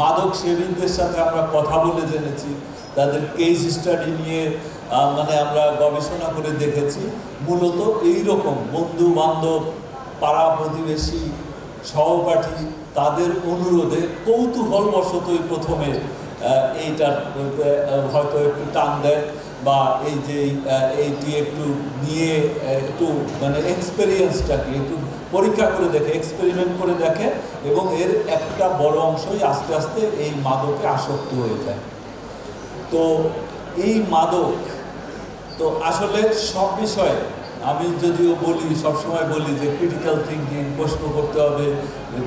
মাদক সেবীদের সাথে আমরা কথা বলে জেনেছি, তাদের কেস স্টাডি নিয়ে মানে আমরা গবেষণা করে দেখেছি। মূলত এই রকম বন্ধু বান্ধব পাড়া প্রতিবেশী, সহপাঠী, তাদের অনুরোধে কৌতূহলবশতই প্রথমে এইটার হয়তো একটু টান দেয়। বা এই যে এইটি একটু নিয়ে একটু মানে এক্সপেরিয়েন্সটাকে একটু পরীক্ষা করে দেখে এক্সপেরিমেন্ট করে দেখে এবং এর একটা বড় অংশই আস্তে আস্তে এই মাদকে আসক্ত হয়ে যায়। তো এই মাদক, তো আসলে সব বিষয়ে আমি যদিও বলি, সবসময় বলি যে ক্রিটিক্যাল থিঙ্কিং প্রশ্ন করতে হবে,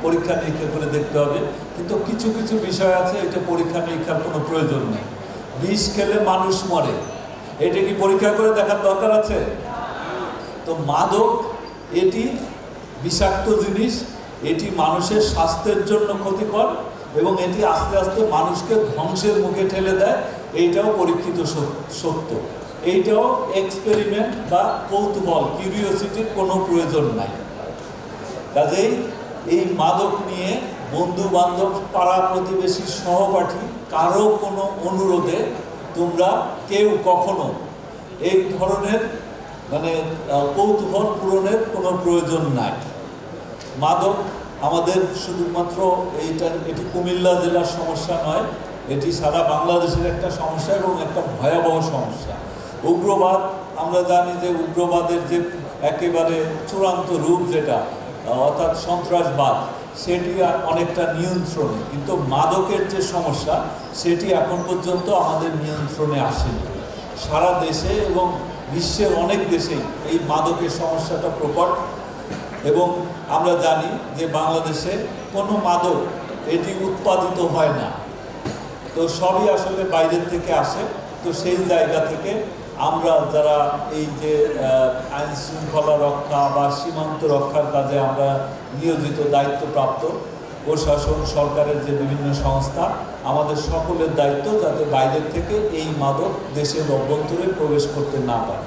পরীক্ষা নিরীক্ষা করে দেখতে হবে, কিন্তু কিছু কিছু বিষয় আছে, এটা পরীক্ষা নিরীক্ষার কোনো প্রয়োজন নেই। বিষ খেলে মানুষ মরে। এটা কি পরীক্ষা করে দেখার দরকার আছে? তো মাদক, এটি বিষাক্ত জিনিস, এটি মানুষের স্বাস্থ্যের জন্য ক্ষতিকর এবং এটি আস্তে আস্তে মানুষকে ধ্বংসের মুখে ঠেলে দেয়। এইটাও পরীক্ষিত সত্য এইটাও এক্সপেরিমেন্ট বা কৌতূহল কিউরিওসিটির কোনো প্রয়োজন নাই। কাজেই এই মাদক নিয়ে বন্ধু বান্ধব পাড়া প্রতিবেশী সহপাঠী, কারও কোনো অনুরোধে তোমরা কেউ কখনো এই ধরনের মানে কৌতূহল পূরণের কোনো প্রয়োজন নাই। মাদক আমাদের শুধুমাত্র এইটা, এটি কুমিল্লা জেলার সমস্যা নয়, এটি সারা বাংলাদেশের একটা সমস্যা এবং একটা ভয়াবহ সমস্যা। উগ্রবাদ, আমরা জানি যে উগ্রবাদের যে একেবারে চূড়ান্ত রূপ যেটা অর্থাৎ সন্ত্রাসবাদ, সেটি অনেকটা নিয়ন্ত্রণে। কিন্তু মাদকের যে সমস্যা, সেটি এখন পর্যন্ত আমাদের নিয়ন্ত্রণে আসেনি। সারা দেশে এবং বিশ্বের অনেক দেশেই এই মাদকের সমস্যাটা প্রকট। এবং আমরা জানি যে বাংলাদেশে কোনো মাদক এটি উৎপাদিত হয় না। তো সবই আসলে বাইরের থেকে আসে। তো সেই জায়গা থেকে আমরা যারা এই যে আইন শৃঙ্খলা রক্ষা বা সীমান্ত রক্ষার কাজে আমরা নিয়োজিত, দায়িত্বপ্রাপ্ত প্রশাসন, সরকারের যে বিভিন্ন সংস্থা, আমাদের সকলের দায়িত্ব যাতে বাইরের থেকে এই মাদক দেশের অভ্যন্তরে প্রবেশ করতে না পারে।